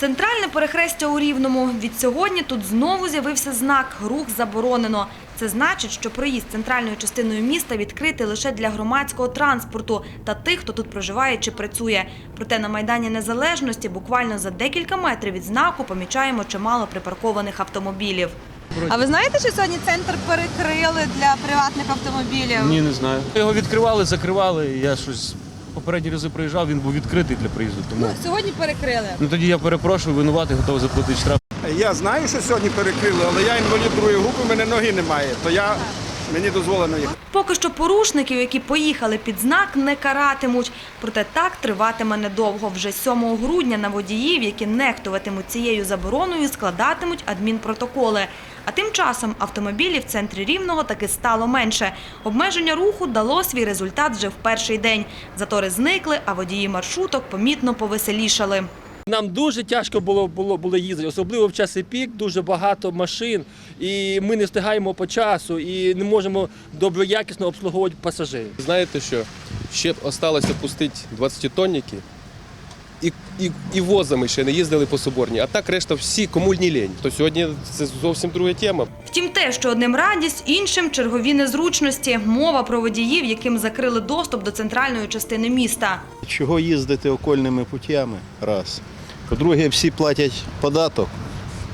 Центральне перехрестя у Рівному. Від сьогодні тут знову з'явився знак «Рух заборонено». Це значить, що проїзд центральною частиною міста відкритий лише для громадського транспорту та тих, хто тут проживає чи працює. Проте на Майдані Незалежності буквально за декілька метрів від знаку помічаємо чимало припаркованих автомобілів. А ви знаєте, що сьогодні центр перекрили для приватних автомобілів? Ні, не знаю. Його відкривали, закривали. Я щось попередні рази приїжджав, він був відкритий для приїзду. Тому Ну, сьогодні перекрили. ну тоді я перепрошую, винуватий, готовий заплатити штраф. Я знаю, що сьогодні перекрили, але я інвалід другої групи, в мене ноги немає, то я мені дозволено їхати. Поки що порушників, які поїхали під знак, не каратимуть. Проте так триватиме недовго. Вже 7 грудня на водіїв, які нехтуватимуть цією забороною, складатимуть адмінпротоколи. А тим часом автомобілів в центрі Рівного таки стало менше. Обмеження руху дало свій результат вже в перший день. Затори зникли, а водії маршруток помітно повеселішали. Нам дуже тяжко було, було, було їздити, особливо в часи пік, дуже багато машин, і ми не встигаємо по часу і не можемо доброякісно обслуговувати пасажирів. Знаєте що? Ще б осталося пустити 20-тонники і, і, і возами ще не їздили по Соборній. А так решта всі комульні лінь. То сьогодні це зовсім друга тема. Втім, те, що одним радість, іншим чергові незручності. Мова про водіїв, яким закрили доступ до центральної частини міста. Чого їздити окольними путями? Раз. По-друге, всі платять податок.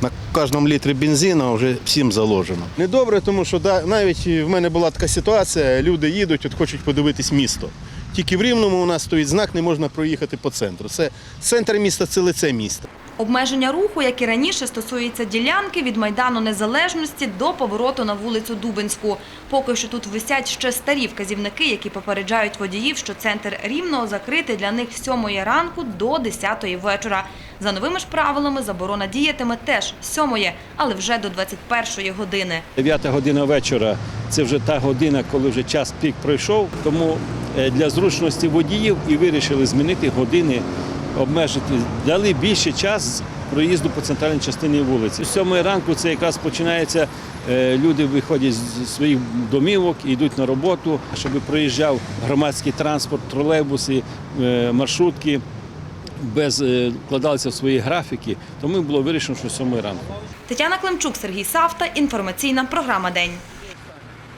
На кожному літрі бензину вже всім заложено. Недобре, тому що навіть в мене була така ситуація, люди їдуть, от хочуть подивитись місто. Тільки в Рівному у нас стоїть знак, не можна проїхати по центру. Це центр міста, це лице міста. Обмеження руху, як і раніше, стосується ділянки від Майдану Незалежності до повороту на вулицю Дубинську. Поки що тут висять ще старі вказівники, які попереджають водіїв, що центр Рівного закритий для них з 7 ранку до 10 вечора. За новими ж правилами заборона діятиме теж з 7, але вже до 21 години. 9 година вечора це вже та година, коли вже час пік пройшов. Тому е, для зручності водіїв і вирішили змінити години, обмежити, дали більше час проїзду по центральній частині вулиці. З 7 ранку це якраз починається. е, Люди виходять з своїх домівок йдуть на роботу, щоб проїжджав громадський транспорт, тролейбуси, е, маршрутки. Без е, вкладалися в свої графіки, тому було вирішено, що 7 ранку. Тетяна Климчук, Сергій Савта. Інформаційна програма День.